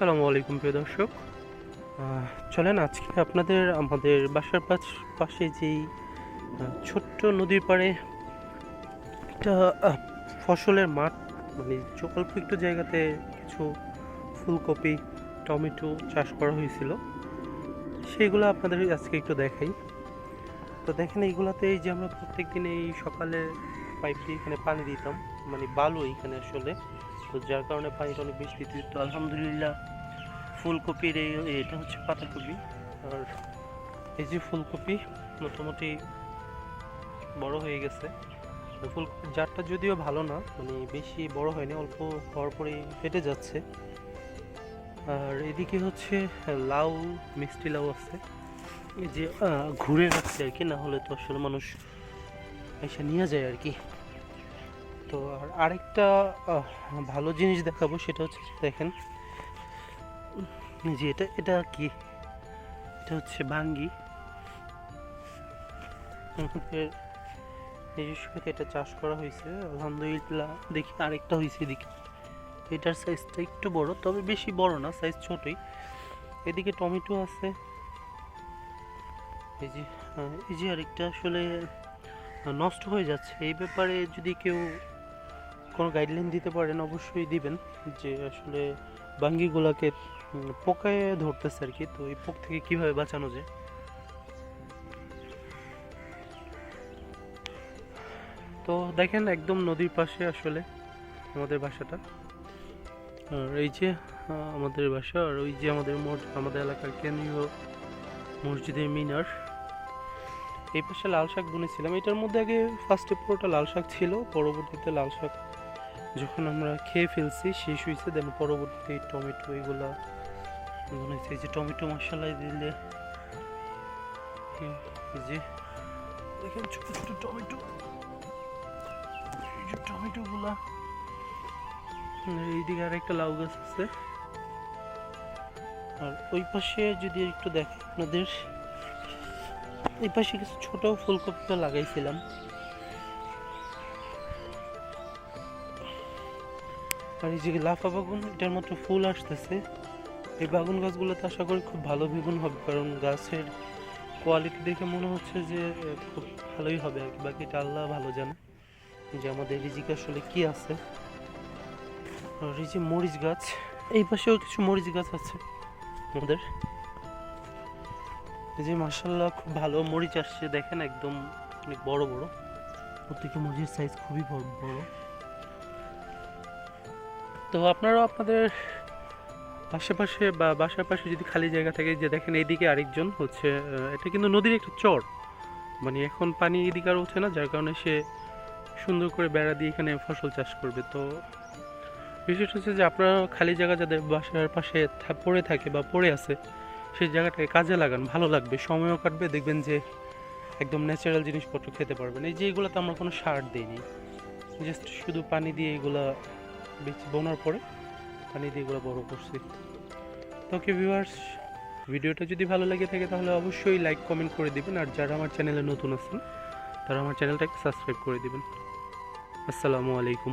আসসালামু আলাইকুম, প্রিয় দর্শক। চলেন আজকে আপনাদের, আমাদের বাসার পাশ যেই ছোট্ট নদীর পাড়ে একটা ফসলের মাঠ মানে অল্প একটু জায়গাতে কিছু ফুলকপি, টমেটো চাষ করা হয়েছিল। সেইগুলো আপনাদের আজকে একটু দেখাই। তো দেখেন, এইগুলাতে এই যে আমরা প্রত্যেক দিন এই সকালে পাইপ দিয়ে এখানে পানি দিতাম মানে বালু এখানে আসলে। তো যার কারণে পানিটা অনেক বেশি দিতে তো আলহামদুলিল্লাহ, ফুলকপির এই, এটা হচ্ছে পাতাকপি। আর এই যে ফুলকপি, মোটামুটি বড় হয়ে গেছে। তো ফুলকপির জারটা যদিও ভালো না মানে বেশি বড় হয়নি, অল্প হওয়ার পরেই ফেটে যাচ্ছে। আর এদিকে হচ্ছে লাউ, মিষ্টি লাউ আছে। এই যে ঘুরে রাখছে আর কি, না হলে তো আসলে মানুষ এসে নিয়ে যায় আর কি। তো আর আরেকটা ভালো জিনিস দেখাবো, সেটা হচ্ছে দেখেন যে এটা এটা কি? এটা হচ্ছে বাঙ্গি। নিজস্ব এটা চাষ করা হয়েছে, আলহামদুলিল্লাহ। দেখি আরেকটা হয়েছে এদিকে। এটার সাইজটা একটু বড়, তবে বেশি বড় না সাইজ ছোটই। এদিকে টমেটো আছে। এই যে এই যে আরেকটা আসলে নষ্ট হয়ে যাচ্ছে। এই ব্যাপারে যদি কেউ কোনো গাইডলাইন দিতে পারেন, অবশ্যই দিবেন যে আসলে বাঙ্গিগুলোকে পোকায় ধরতেছে আর কি তো এই পোক থেকে কীভাবে বাঁচানো যায়? তো দেখেন একদম নদীর পাশে আসলে আমাদের বাসাটা। আর এই যে আমাদের বাসা, আর ওই যে আমাদের আমাদের এলাকার কেন্দ্রীয় মসজিদের মিনার। এই পাশে লাল শাক বুনেছিলাম। এটার মধ্যে আগে ফার্স্টে পুরোটা লাল শাক ছিল, পরবর্তীতে লাল শাক যখন আমরা খেয়ে ফেলছি শেষ হয়েছে দেন পরবর্তী টমেটো, এগুলো মনে হচ্ছে যে টমেটো মশলায় দিলে যে দেখেন ছোট ছোট টমেটো টমেটোগুলা, এইদিকে আর একটা লাউ গাছ আছে। আর ওই পাশে যদি একটু দেখেন আপনাদের, এই পাশে কিছু ছোট ফুলকপিও লাগাইছিলাম। আর এই যে লাফা বাগুন, এটার মতো ফুল আসতেছে। এই বাগুন গাছগুলোতে আশা করি খুব ভালো বেগুন হবে, কারণ গাছের কোয়ালিটি দেখে মনে হচ্ছে যে খুব ভালোই হবে আর কি। বাকিটা আল্লাহ ভালো জানে যে আমাদের রিজিক আসলে কি আছে। আর এই যে মরিচ গাছ, এই পাশেও কিছু মরিচ গাছ আছে আমাদের। এই যে মার্শাল্লাহ খুব ভালো মরিচ আসছে, দেখেন একদম অনেক বড় বড়। প্রত্যেকে মরিচের সাইজ খুবই বড়। তো আপনারাও আপনাদের আশেপাশে বা বাসার পাশে যদি খালি জায়গা থাকে যে দেখেন এইদিকে আরেকজন হচ্ছে এটা কিন্তু নদীর একটা চর। মানে এখন পানি এদিকে আর উঠে না, যার কারণে সে সুন্দর করে বেড়া দিয়ে এখানে ফসল চাষ করবে। তো বিশেষ হচ্ছে যে আপনারা খালি জায়গা যাদের বাসার পাশে পড়ে থাকে বা পড়ে আছে, সেই জায়গাটাকে কাজে লাগান, ভালো লাগবে। সময়ও কাটবে, দেখবেন যে একদম ন্যাচারাল জিনিসপত্র খেতে পারবেন। এই যে এগুলোতে আমরা কোনো সার দিইনি জাস্ট শুধু পানি দিয়ে এগুলা বেশি বোনার পরে পানি দিয়ে এগুলো বড় করছি। তো ওকে ভিউয়ার্স ভিডিওটা যদি ভালো লাগে থাকে তাহলে অবশ্যই লাইক কমেন্ট করে দিবেন। আর যারা আমার চ্যানেলে নতুন আছেন, তারা আমার চ্যানেলটাকে সাবস্ক্রাইব করে দিবেন। আসসালামু আলাইকুম।